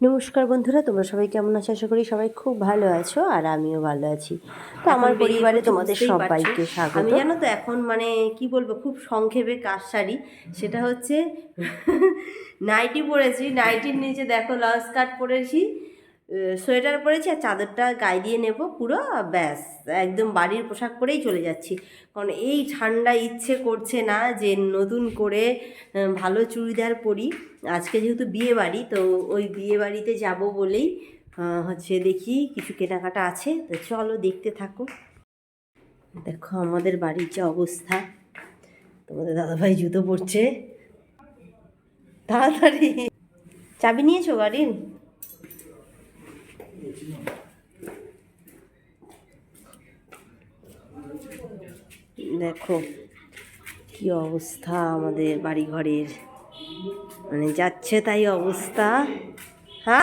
নমস্কার বন্ধুরা তোমরা সবাই কেমন আছো? আশা করি সবাই খুব ভালো আছো আর আমিও ভালো আছি। তো আমার পরিবারে তোমাদের সবাইকে স্বাগত। আমি জানো তো এখন মানে কি বলব খুব সংক্ষেপে কাজ সারি। সেটা হচ্ছে নাইটি পরেছি নাইটির নিচে দেখো লস কাট পরেছি। সোয়েটার পরেছি আর চাদরটা গায়ে দিয়ে নেব পুরো ব্যাস, একদম বাড়ির পোশাক পরেই চলে যাচ্ছি। কারণ এই ঠান্ডা ইচ্ছে করছে না যে নতুন করে ভালো চুড়িদার পরি। আজকে যেহেতু বিয়ে বাড়ি, তো ওই বিয়ে বাড়িতে যাব বলেই হচ্ছে দেখি কিছু কেনাকাটা আছে। তো চলো দেখতে থাকো। দেখো আমাদের বাড়ির যে অবস্থা। তোমাদের দাদাভাই জুতো পরছে। তাড়াতাড়ি। চাবি নিয়েছো, গাড়ির? দেখো কি অবস্থা আমাদের বাড়ি ঘরের মানে যাচ্ছে তাই অবস্থা। হ্যাঁ?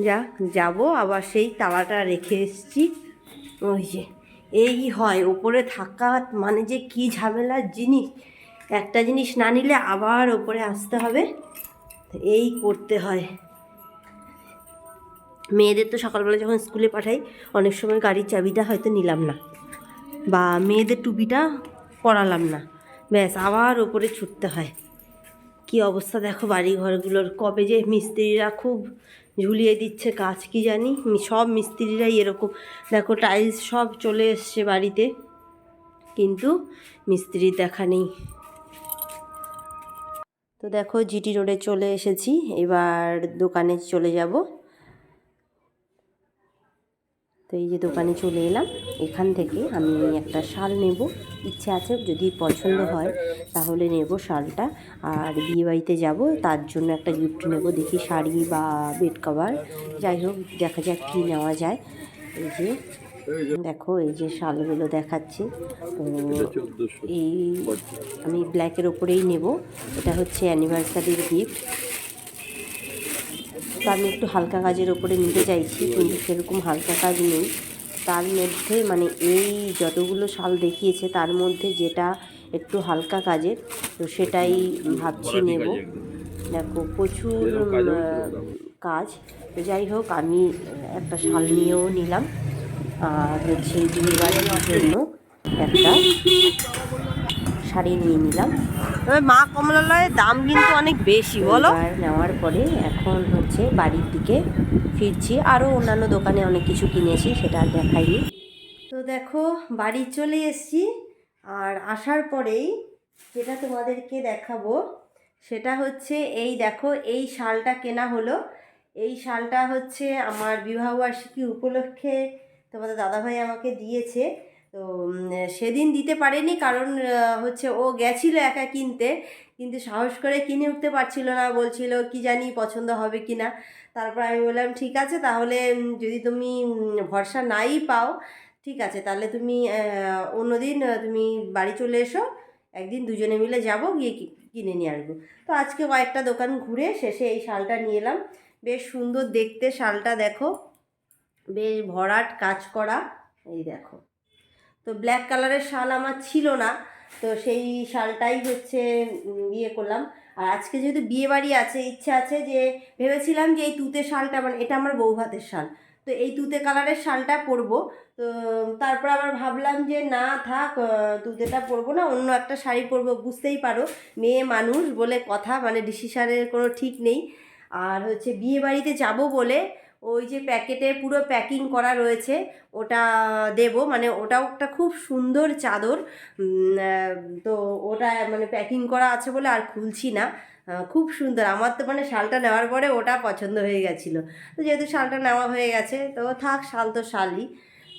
যা, যাব, আবার সেই তালাটা রেখে এসছি। ওই যে, এই হয়, ওপরে থাকা মানে যে কি ঝামেলার জিনিস। একটা জিনিস না নিলে আবার ওপরে আসতে হবে। এই করতে হয়। মেয়েদের তো সকালবেলা যখন স্কুলে পাঠাই, অনেক সময় গাড়ির চাবিটা হয়তো নিলাম না। বা মেয়েদের টুপিটা পরালাম না। ব্যাস, আবার ওপরে ছুটতে হয়। কি অবস্থা দেখো বাড়ি ঘরগুলোর কবে যে মিস্ত্রিরা খুব ঝুলিয়ে দিচ্ছে, কাজ কি জানি? সব মিস্ত্রিরাই এরকম। দেখো টাইলস সব চলে এসছে বাড়িতে। কিন্তু মিস্ত্রির দেখা নেই। তো দেখো জিটি রোডে চলে এসেছি। এবার দোকানে চলে যাব। তো এই যে দোকানে চলে এলাম, এখান থেকে আমি একটা শাল নেব। ইচ্ছে আছে, যদি পছন্দ হয়, তাহলে নেব শালটা। আর বিয়েবাড়িতে যাব, তার জন্য একটা গিফট নেব, দেখি শাড়ি বা বেড কভার যাই হোক, দেখা যাক কী নেওয়া যায়। এই যে, দেখো, এই যে শালগুলো দেখাচ্ছি। তো এই আমি ব্ল্যাকের ওপরেই নেব। এটা হচ্ছে অ্যানিভার্সারির গিফট তো আমি একটু হালকা কাজের ওপরে নিতে চাইছি কিন্তু সেরকম হালকা কাজ নেই। তার মধ্যে মানে এই যতগুলো শাল দেখিয়েছে তার মধ্যে যেটা একটু হালকা কাজের তো সেটাই ভাবছি নেব। দেখো প্রচুর কাজ। তো যাই হোক আমি একটা শাল নিয়েও নিলাম। আর হচ্ছে জন্য একটা শাড়ি নিয়ে নিলাম। তবে মা কমলালয়ের দাম কিন্তু অনেক বেশি বলো? নেওয়ার পরে এখন হচ্ছে বাড়ির দিকে ফিরছি। আরও অন্যান্য দোকানে অনেক কিছু কিনেছি সেটা আর দেখাইনি। তো দেখো বাড়ি চলে এসেছি। আর আসার পরেই যেটা তোমাদেরকে দেখাবো সেটা হচ্ছে এই দেখো এই শালটা কেনা হলো। এই শালটা হচ্ছে আমার বিবাহবার্ষিকী উপলক্ষে তোমাদের দাদাভাই আমাকে দিয়েছে। তো সেদিন দিতে পারেনি কারণ হচ্ছে ও গেছিল একা কিনতে, কিন্তু সাহস করে কিনে উঠতে পারছিল না, বলছিল কি জানি পছন্দ হবে কি না। তারপর আমি বললাম, ঠিক আছে, তাহলে যদি তুমি ভরসা নাই পাও, ঠিক আছে, তাহলে তুমি অন্যদিন তুমি বাড়ি চলে এসো, একদিন দুজনে মিলে যাব, গিয়ে কিনে নিয়ে আসব। তো আজকে কয়েকটা দোকান ঘুরে শেষে এই শালটা নিয়ে এলাম। বেশ সুন্দর দেখতে শালটা, দেখো। বেশ ভরাট কাজ করা, এই দেখো। তো ব্ল্যাক কালারের শাল আমার ছিল না, তো সেই শালটাই হচ্ছে ইয়ে করলাম। আর আজকে যেহেতু বিয়ে বাড়ি আছে, ইচ্ছে আছে যে ভেবেছিলাম যে এই তুতে শালটা মানে এটা আমার বউ ভাতের শাল। তো এই তুতে কালারের শালটা পরবো। তো তারপর আবার ভাবলাম যে না থাক তুতেটা পরবো না, অন্য একটা শাড়ি পরবো, বুঝতেই পারো, মেয়ে মানুষ বলে কথা মানে ডিসিশনের কোনো ঠিক নেই। আর হচ্ছে বিয়ে বাড়িতে যাব বলে ওই যে প্যাকেটে পুরো প্যাকিং করা রয়েছে, ওটা দেব। মানে ওটাও একটা খুব সুন্দর চাদর। তো ওটা মানে প্যাকিং করা আছে বলে আর খুলছি না। খুব সুন্দর। আমার তো মানে শালটা নেওয়ার পরে ওটা পছন্দ হয়ে গেছিল। তো যেহেতু শালটা নেওয়া হয়ে গেছে, তো থাক, শাল তো শালই।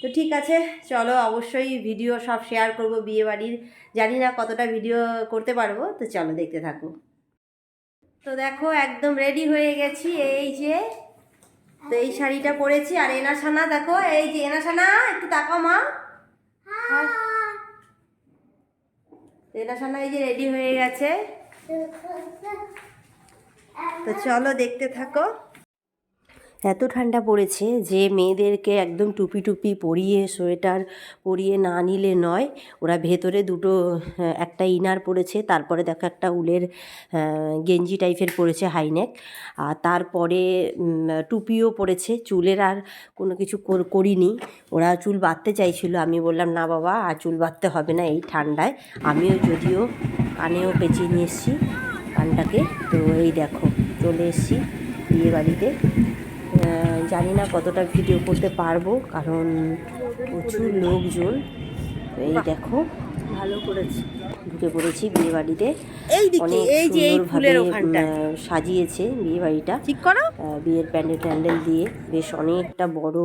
তো ঠিক আছে, চলো অবশ্যই ভিডিও সব শেয়ার করব বিয়ে বাড়ির জানি না কতটা ভিডিও করতে পারব, তো চলো দেখতে থাকো। তো দেখো, একদম রেডি হয়ে গেছি। এই যে তো এই শাড়িটা পরেছি আর এনা সানা, দেখো, এই যে এনা সানা, একটু তাকাও মা। এনা সানা এই যে রেডি হয়ে গেছে। তো চলো দেখতে থাকো। এত ঠান্ডা পড়েছে যে মেয়েদেরকে একদম টুপি টুপি পরিয়ে, সোয়েটার পরিয়ে না নিলে নয়। ওরা ভেতরে দুটো একটা ইনার পরেছে, তারপরে দেখো একটা উলের গেঞ্জি টাইপের পরেছে হাইনেক আর তারপরে টুপিও পরেছে, চুলের আর কোনো কিছু করিনি। ওরা চুল বাঁধতে চাইছিল, আমি বললাম, না বাবা, আর চুল বাঁধতে হবে না এই ঠান্ডায়। আমিও যদিও কানেও পেঁচিয়ে নিয়ে এসেছি কানটাকে, তো এই দেখো, চলে এসেছি বিয়ে বাড়িতে। জানি না কতটা ভিডিও করতে পারব কারণ প্রচুর লোকজন। এই দেখো ভালো করেছি। ঢুকে পড়েছি বিয়ে বাড়িতে এই যে এই ফুলের উম, সাজিয়েছে বিয়ে বাড়িটা ঠিক করো। বিয়ের প্যান্ডেল ট্যান্ডেল দিয়ে বেশ অনেকটা বড়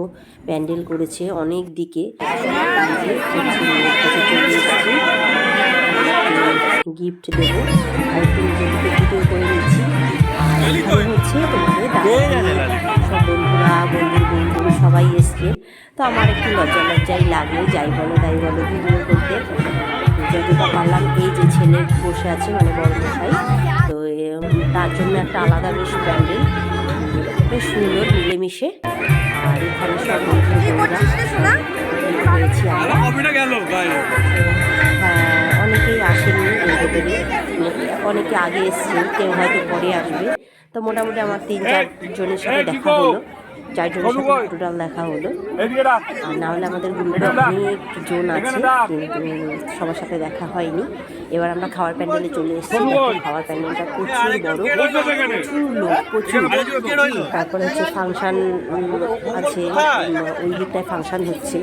প্যান্ডেল করেছে অনেক দিকে। গিফট দেবো। আর একটু ভিডিও করে নিচ্ছি। হচ্ছে তোমাদের সব বন্ধুরা বন্ধুর বন্ধু সবাই এসছে। তো আমার একটু লজ্জা লজ্জাই লাগে যাই বলো তাই বলো ভিডিও করতে যতটা পারলাম এই যে ছেলে বসে আছে মানে বড় মশাই। তো তার জন্য একটা আলাদা বেশ প্যান্ডেল বেশ সুন্দর মিলেমিশে আর এখানে সব বন্ধু বোনরা হয়েছি আমরা কপিটা গেল গায়ে হ্যাঁ, অনেকেই আসেনি ভেতরে অনেকে আগে এসছে কেউ হয়তো পরে আসবে। তো মোটামুটি আমার তিন চার জনের সাথে দেখা হলো। চারজনের সাথে টোটাল দেখা হলো। এদিকে ডাক। আর না হলে আমাদের গ্রুপে অনেক জন আছে কিন্তু সবার সাথে দেখা হয়নি। এবার আমরা খাওয়ার প্যান্ডেলে চলে এসেছি। খাওয়ার প্যান্ডেলটা প্রচুর বড়। প্রচুর লোক প্রচুর। তারপরে হচ্ছে ফাংশন আছে। ওই দিকটায় ফাংশন হচ্ছে।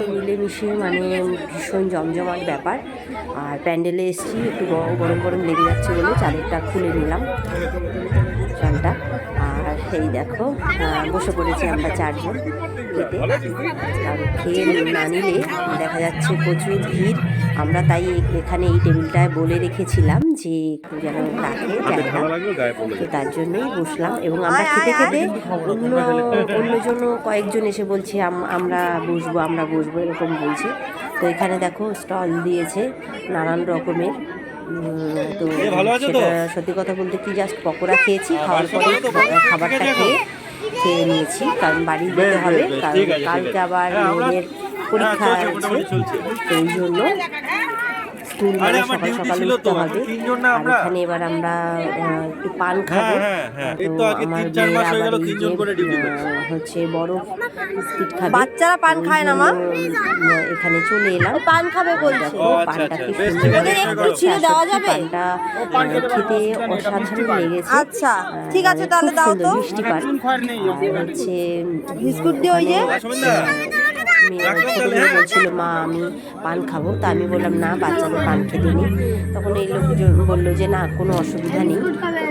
তো মিলেমিশে মানে ভীষণ জমজমাট ব্যাপার। আর প্যান্ডেলে এসেছি একটু গরম গরম গরম লেগে যাচ্ছে বলে চাদরটা খুলে নিলাম। এই দেখো বসে পড়েছি আমরা চারজন খেতে। আর খেয়ে না নিলে দেখা যাচ্ছে প্রচুর ভিড়। আমরা তাই এখানে এই টেবিলটায় বলে রেখেছিলাম যে একটু যেন রাখে তো তার জন্যই বসলাম এবং আমরা খেতে খেতে অন্য অন্যজন কয়েকজন এসে বলছে আম- আমরা বসবো আমরা বসবো এরকম বলছে। তো এখানে দেখো স্টল দিয়েছে নানান রকমের। তো? সেটা সত্যি কথা বলতে কি জাস্ট পকোড়া খেয়েছি খাওয়ার পরে খাবারটা খেয়ে খেয়ে নিয়েছি কারণ বাড়ি যেতে হবে কারণ আছে, কালকে আবার হ্যাঁ, মেয়েদের পরীক্ষা হ্যাঁ, আছে চলছে। তো এই জন্য স্কুল মানে সকাল সকাল উঠতে হবে এখন তিনজন না আর এখানে এবার আমরা একটু পান খাব হ্যাঁ, হ্যাঁ। এই তো তো আগে আমার তিন চার মাস মেয়ে আবার। হচ্ছে বড় বিস্কিট খাবে বাচ্চারা পান খায় না, মা? এখানে চলে এলাম পান খাবে বলছে আচ্ছা, পানটা আচ্ছা। কি। একটু ছিঁড়ে দেওয়া যাবে? পানটা খেতে অসাধারণ লেগেছে আচ্ছা, ঠিক আছে, তাহলে দাও তো। মিষ্টি পান হচ্ছে বিস্কুট দিয়ে ওই যে মেয়ে ছোটো বলছিল মা আমি পান খাব। তা আমি বললাম না বাচ্চাদের পান খেতে নেই তখন এই লোকজন বলল যে না কোনো অসুবিধা নেই।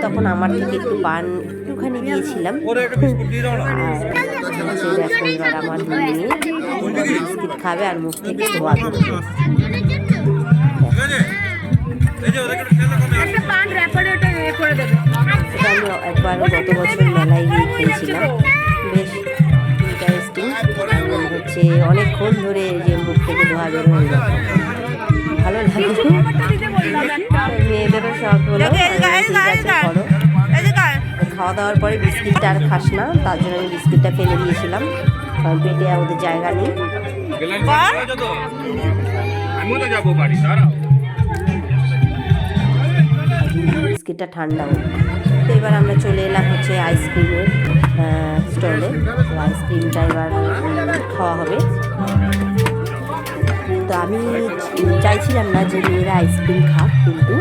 তখন আমার থেকে একটু পান একটুখানি দিয়েছিলাম। ওরে একটা বিস্কুট দিয়ে দাও না। আর এবার আমার মেয়ে বিস্কিট খাবে আর মুখ থেকে ধোয়া দেবে। আমি একবার গত বছর মেলায় গিয়ে খেয়েছিলাম। বেশ হচ্ছে অনেকক্ষণ ধরে যে মুখ থেকে ধোয়া বের হয়ে গেল ভালো লাগে মেয়েদেরও শখ হলো? খাওয়া দাওয়ার পরে বিস্কিটটা আর খাস না তার জন্য আমি বিস্কিটটা ফেলে দিয়েছিলাম। কারণ পেটে আর ওদের জায়গা নেই। বিস্কিটটা ঠান্ডা হোক। তো এবার আমরা চলে এলাম হচ্ছে আইসক্রিমের স্টলে তো আইসক্রিমটা এবার খাওয়া হবে। তো আমি চাইছিলাম না যে মেয়েরা আইসক্রিম খাক কিন্তু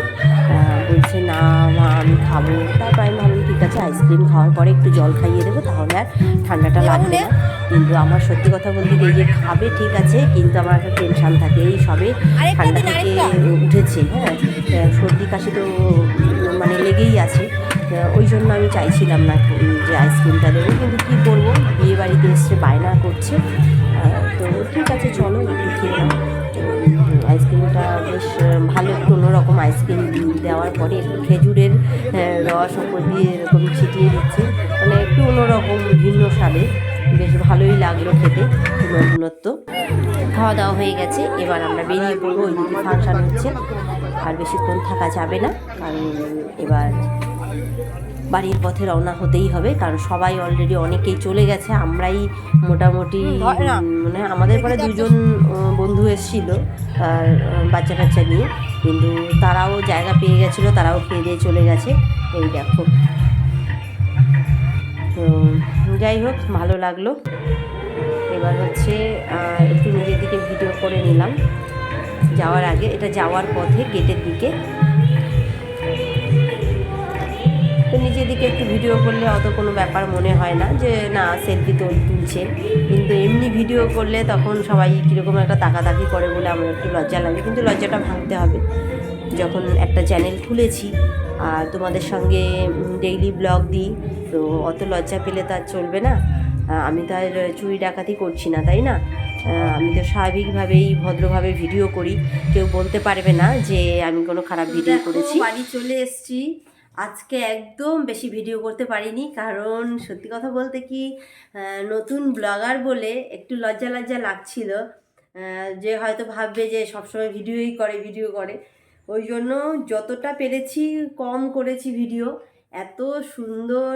বলছে না মা আমি খাব। তারপর আমি ভাবলাম ঠিক আছে আইসক্রিম খাওয়ার পরে একটু জল খাইয়ে দেবো তাহলে আর ঠান্ডাটা লাগবে না। কিন্তু আমার সত্যি কথা বলতে এই যে খাবে ঠিক আছে কিন্তু আমার একটা টেনশান থাকে এই সবে ঠান্ডা থেকে উঠেছে হ্যাঁ। সর্দি কাশি তো মানে লেগেই আছে। ওই জন্য আমি চাইছিলাম না যে আইসক্রিমটা দেবো, কিন্তু কী করব? বিয়ে বাড়িতে এসছে, বায়না করছে। তো ঠিক আছে, চলো খেয়ে নাও। আইসক্রিমটা বেশ ভালো কোনো রকম আইসক্রিম দেওয়ার পরে একটু খেজুরের রস ওপর দিয়ে এরকম ছিটিয়ে দিচ্ছে। মানে একটু অন্যরকম, ভিন্ন স্বাদে বেশ ভালোই লাগল খেতে, নতুনত্ব। খাওয়া দাওয়া হয়ে গেছে, এবার আমরা বেরিয়ে পড়ব, ওই দিকে ফাংশন হচ্ছে। আর বেশিক্ষণ থাকা যাবে না, কারণ এবার বাড়ির পথে রওনা হতেই হবে কারণ সবাই অলরেডি অনেকেই চলে গেছে আমরাই মোটামুটি মানে আমাদের পরে দুজন বন্ধু এসেছিল আর বাচ্চা কাচ্চা নিয়ে কিন্তু তারাও জায়গা পেয়ে গেছিল তারাও খেয়ে দিয়ে চলে গেছে এই দেখো। তো যাই হোক ভালো লাগল। এবার হচ্ছে একটু নিজের দিকে ভিডিও করে নিলাম যাওয়ার আগে এটা যাওয়ার পথে গেটের দিকে। তো নিজের দিকে একটু ভিডিও করলে অত কোনো ব্যাপার মনে হয় না যে না সেলফি তো তুলছে। কিন্তু এমনি ভিডিও করলে তখন সবাই কীরকম একটা তাকাতাকি করে বলে আমার একটু লজ্জা লাগে। কিন্তু লজ্জাটা ভাঙতে হবে। যখন একটা চ্যানেল খুলেছি আর তোমাদের সঙ্গে ডেইলি ব্লগ দিই তো অত লজ্জা পেলে তো আর চলবে না। আমি তো আর চুরি ডাকাতি করছি না তাই না? আমি তো স্বাভাবিকভাবেই ভদ্রভাবে ভিডিও করি। কেউ বলতে পারবে না যে আমি কোনো খারাপ ভিডিও করেছি। বাড়ি চলে এসেছি। আজকে একদম বেশি ভিডিও করতে পারিনি, কারণ সত্যি কথা বলতে কি নতুন ব্লগার বলে একটু লজ্জা লজ্জা লাগছিল যে হয়তো ভাববে যে সবসময় ভিডিওই করে, ভিডিও করে। ওই জন্য যতটা পেরেছি, কম করেছি ভিডিও। এত সুন্দর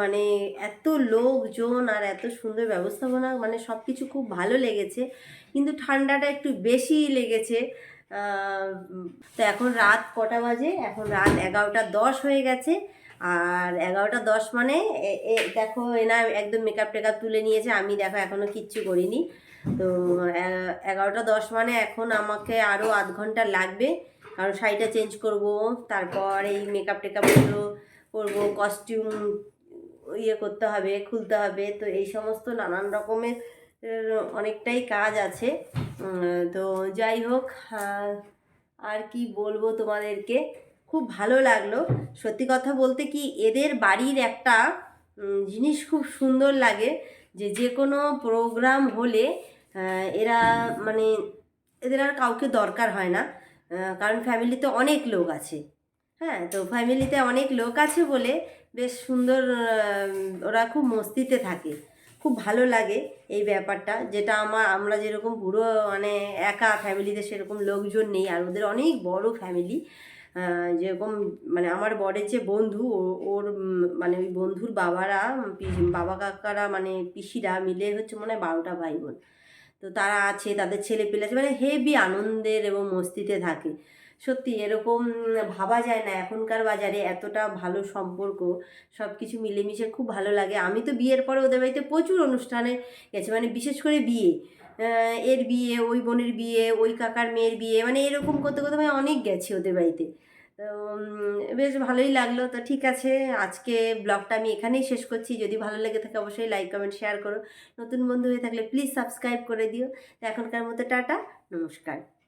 মানে এত লোকজন আর এত সুন্দর ব্যবস্থাপনা মানে সব কিছু খুব ভালো লেগেছে। কিন্তু ঠান্ডাটা একটু বেশি লেগেছে। তো এখন রাত কটা বাজে? এখন রাত এগারোটা দশ হয়ে গেছে। আর এগারোটা দশ মানে দেখো, এনা একদম মেকআপ টেকআপ তুলে নিয়েছে। আমি দেখো এখনও কিচ্ছু করিনি। তো এগারোটা দশ মানে এখন আমাকে আরও আধ ঘণ্টা লাগবে। কারণ শাড়িটা চেঞ্জ করব, তারপর এই মেকআপ টেকআপগুলো করব কস্টিউম ইয়ে করতে হবে, খুলতে হবে। তো এই সমস্ত নানান রকমের অনেকটাই কাজ আছে। তো যাই হোক আর কি বলব তোমাদেরকে? খুব ভালো লাগল। সত্যি কথা বলতে কি, এদের বাড়ির একটা জিনিস খুব সুন্দর লাগে যে যে কোনো প্রোগ্রাম হলে এরা মানে এদের আর কাউকে দরকার হয় না। কারণ ফ্যামিলিতে অনেক লোক আছে। হ্যাঁ তো ফ্যামিলিতে অনেক লোক আছে বলে বেশ সুন্দর ওরা খুব মস্তিতে থাকে। খুব ভালো লাগে এই ব্যাপারটা। যেটা আমার, আমরা যেরকম পুরো মানে একা ফ্যামিলিতে সেরকম লোকজন নেই, আর ওদের অনেক বড় ফ্যামিলি যেরকম মানে আমার বরের যে বন্ধু ওর মানে ওই বন্ধুর বাবারা বাবা কাকারা মানে পিসিরা মিলে হচ্ছে মনে হয় বারোটা ভাই বোন। তো তারা আছে, তাদের ছেলে পেলে আছে মানে হেভি আনন্দের এবং মস্তিতে থাকে। সত্যি এরকম ভাবা যায় না। এখনকার বাজারে এতটা ভালো সম্পর্ক সব কিছু মিলেমিশে খুব ভালো লাগে। আমি তো বিয়ের পরে ওদের বাড়িতে প্রচুর অনুষ্ঠানে গেছি মানে বিশেষ করে বিয়ে। এর বিয়ে, ওই বোনের বিয়ে, ওই কাকার মেয়ের বিয়ে মানে এরকম করতে করতে আমি অনেক গেছি ওদের বাড়িতে। তো বেশ ভালোই লাগল। তো ঠিক আছে, আজকে ব্লগটা আমি এখানেই শেষ করছি। যদি ভালো লেগে থাকে অবশ্যই লাইক, কমেন্ট, শেয়ার করো। নতুন বন্ধু হয়ে থাকলে প্লিজ সাবস্ক্রাইব করে দিও। তো এখনকার মতো টাটা, নমস্কার।